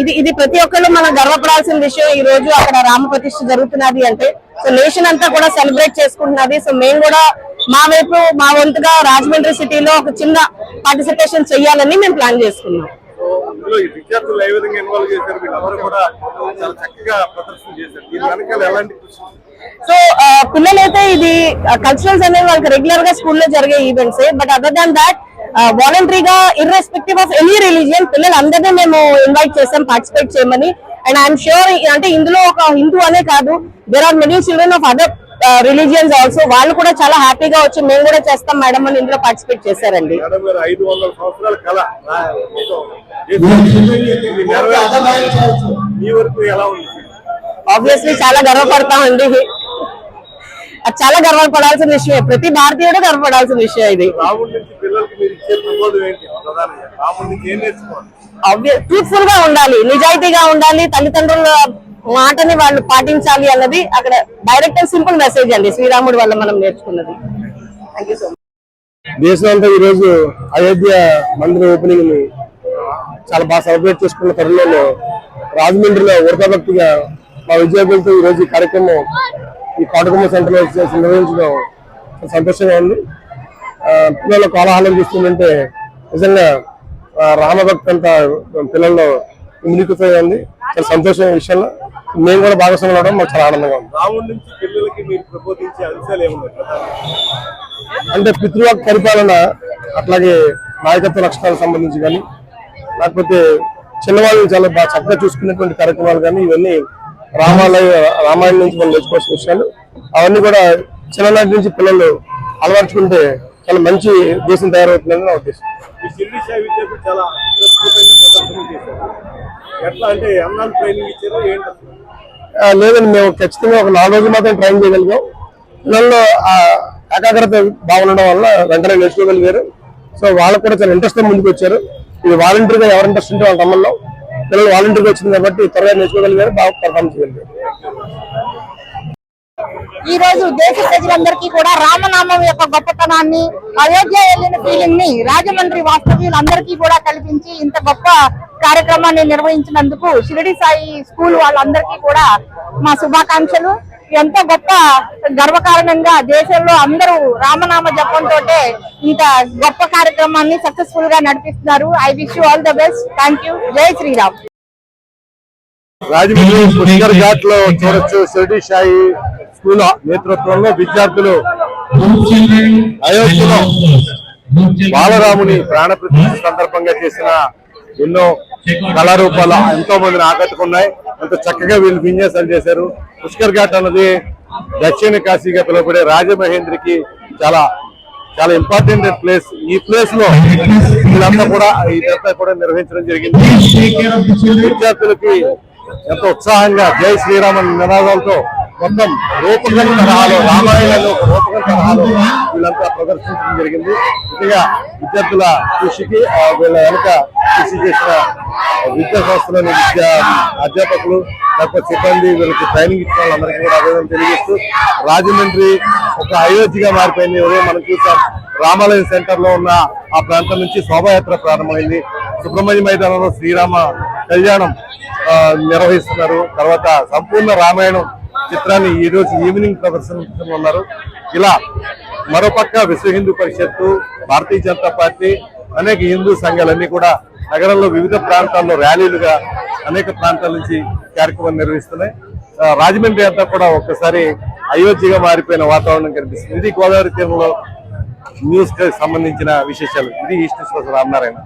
ఇది ఇది ప్రతి ఒక్కళ్ళు మనం గర్వపడాల్సిన విషయం ఈ రోజు అక్కడ రామ ప్రతిష్ఠ జరుగుతున్నది అంటే సో నేషన్ అంతా కూడా సెలబ్రేట్ చేసుకుంటున్నది. సో మేము కూడా మా వైపు మా వంతుగా రాజమండ్రి సిటీలో ఒక చిన్న పార్టిసిపేషన్ చేయాలని మేము ప్లాన్ చేసుకున్నాం. సో పిల్లలైతే ఇది కల్చరల్స్ అనేవి వాళ్ళకి రెగ్యులర్గా స్కూల్లో జరిగే events but other than that వాలంటరీగా ఇర్రెస్పెక్టివ్ ఆఫ్ ఎనీ రిలీజియన్ పిల్లలు అందరినీ మేము ఇన్వైట్ చేసాం పార్టిసిపేట్ చేయమని. అండ్ ఐఎమ్ షూర్ అంటే ఇందులో ఒక హిందూ అనే కాదు there are many children of other religions also వాళ్ళు కూడా చాలా హ్యాపీగా వచ్చి మేము కూడా చేస్తాం మేడం అని ఇందులో పార్టిసిపేట్ చేశారండి. ఆబ్వియస్లీ చాలా గర్వపడతామండి. అది చాలా గర్వపడాల్సిన విషయం ప్రతి భారతీయుడు గర్వపడాల్సిన విషయం ఇది. ట్రూత్ఫుల్గా ఉండాలి నిజాయితీగా ఉండాలి తల్లిదండ్రుల మాటని వాళ్ళు పాటించాలి అన్నది అక్కడ డైరెక్ట్ అండ్ సింపుల్ మెసేజ్ అండి. శ్రీరాముడి వల్ల మనం నేర్చుకున్నది. థ్యాంక్ యూ సో మచ్ దేశం అంతా ఈ రోజు అయోధ్య మందిర ఓపెనింగ్ని చాలా బాగా సెలబ్రేట్ చేసుకున్న తరుణంలో రాజమండ్రిలో ఉడకభక్తిగా మా విద్యార్థులతో ఈ రోజు ఈ కార్యక్రమం ఈ కోటకొమ్మ సెంటర్లో చేసి నిర్వహించడం సంతోషంగా ఉంది. పిల్లల కోలాహలం చూస్తుంటే నిజంగా రామభక్తి అంతా పిల్లల్లో ఇమిడిపోయి ఉంది చాలా సంతోషం ఈ విషయంలో మేము కూడా భాగస్వామ్యం అవడం మాకు చాలా ఆనందంగా ఉంది. రాముడి నుంచి పిల్లలకి మీరు ప్రబోధించే అంశాలు ఏమున్నాయి? అంటే పితృవాక్ పరిపాలన అట్లాగే నాయకత్వ లక్షణాలకు సంబంధించి కానీ లేకపోతే చిన్నవాళ్ళని చాలా బాగా చక్కగా చూసుకునేటువంటి కార్యక్రమాలు కానీ ఇవన్నీ రామాలయ రామాయణం నుంచి మనం నేర్చుకోవాల్సిన విషయాలు. అవన్నీ కూడా చిన్ననాటి నుంచి పిల్లలు అలవర్చుకుంటే చాలా మంచి దేశం తయారవుతుందని నా ఉద్దేశం. లేదండి మేము ఖచ్చితంగా ఒక నాలుగు రోజులు మాత్రం ట్రైన్ చేయగలిగాం. పిల్లల్లో ఆ ఏకాగ్రత బాగుండడం వల్ల వెంటనే నేర్చుకోగలిగారు. సో వాళ్ళకు కూడా చాలా ఇంట్రెస్ట్ ముందుకు వచ్చారు. ఇది వాలంటీర్గా ఎవరు ఇంట్రెస్ట్ ఉంటే వాళ్ళ తమ్మల్లో పిల్లలు వాలంటీర్గా వచ్చింది కాబట్టి త్వరగా నేర్చుకోగలిగారు బాగా పర్ఫామ్ చేయగలిగారు. ఈ రోజు దేశ ప్రజలందరికీ కూడా రామనామం యొక్క గొప్పతనాన్ని అయోధ్య వెళ్ళిన ఫీలింగ్ని రాజమండ్రి వాస్తవ్యులందరికీ కూడా కల్పించి ఇంత గొప్ప కార్యక్రమాన్ని నిర్వహించినందుకు షిరిడి సాయి స్కూల్ వాళ్ళందరికీ కూడా మా శుభాకాంక్షలు. ఎంతో గొప్ప గర్వకారణంగా దేశంలో అందరూ రామనామ జపంతో ఇంత గొప్ప కార్యక్రమాన్ని సక్సెస్ఫుల్గా నడిపిస్తున్నారు. I wish you all the best thank you జై శ్రీరామ్ రాజమండ్రి పుష్కర్ ఘాట్లో చూడొచ్చు. షిరిడి సాయి స్కూల్ నేతృత్వంలో విద్యార్థులు అయోధ్యలో బాలరాముని ప్రాణ సందర్భంగా చేసిన ఎన్నో కళారూపాలు ఎంతో మందిని ఆకట్టుకున్నాయి. ఎంతో చక్కగా వీళ్ళు విన్యాసాలు చేశారు. పుష్కర్ ఘాట్ అన్నది దక్షిణ కాశీగా పిలువబడే రాజమహేంద్రికి చాలా చాలా ఇంపార్టెంట్ ప్లేస్ ఈ ప్లేస్లో వీళ్ళంతా కూడా ఇదంతా కూడా నిర్వహించడం జరిగింది. విద్యార్థులకి ఎంతో ఉత్సాహంగా జై శ్రీరామ నినాదాలతో మొత్తం రూపకం తరహాలో రామాయణంలో ఒక రూపకం తరహాలో వీళ్ళంతా ప్రదర్శించడం జరిగింది. ఇదిగా విద్యార్థుల కృషికి వీళ్ళ వెనుక కృషి చేసిన విద్యా సంస్థలోని విద్యా అధ్యాపకులు లేకపోతే సిబ్బంది వీళ్ళకి ట్రైనింగ్ ఇచ్చిన వాళ్ళందరికీ కూడా అభినందన తెలియజేస్తూ రాజమండ్రి ఒక అయోధ్యగా మారిపోయింది. ఉదయం మనం చూసాం రామాలయం సెంటర్లో ఉన్న ఆ ప్రాంతం నుంచి శోభాయాత్ర ప్రారంభమైంది. సుబ్రహ్మణ్య మైదానంలో శ్రీరామ కళ్యాణం నిర్వహిస్తున్నారు. తర్వాత సంపూర్ణ రామాయణం చిత్రాన్ని ఈ రోజు ఈవినింగ్ ఉన్నారు. ఇలా మరోపక్క విశ్వ హిందూ పరిషత్తు భారతీయ జనతా పార్టీ అనేక హిందూ సంఘాలన్నీ కూడా నగరంలో వివిధ ప్రాంతాల్లో ర్యాలీలుగా అనేక ప్రాంతాల నుంచి కార్యక్రమం నిర్వహిస్తున్నాయి. రాజమండ్రి అంతా కూడా ఒక్కసారి అయోధ్యగా మారిపోయిన వాతావరణం కనిపిస్తుంది. ఇది గోదావరి తీరంలో న్యూస్ సంబంధించిన విశేషాలు. ఇది ఈస్ట్ రామనారాయణ.